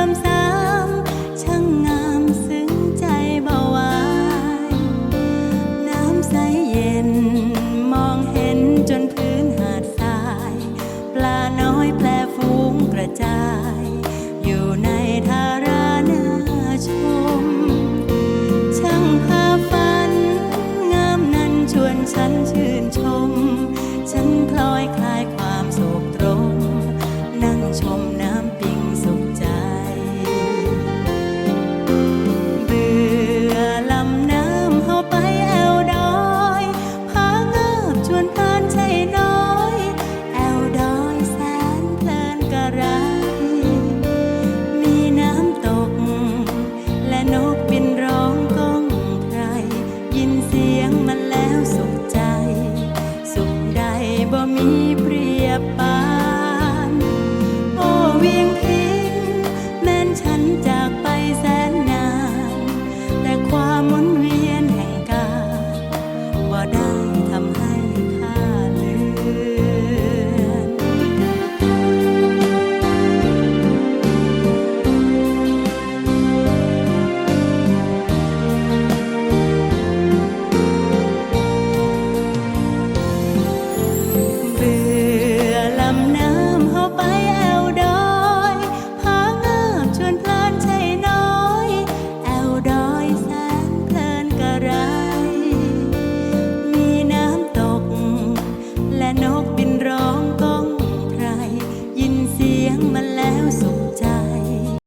I'm sorry. นี้เปรียบไป I'm not.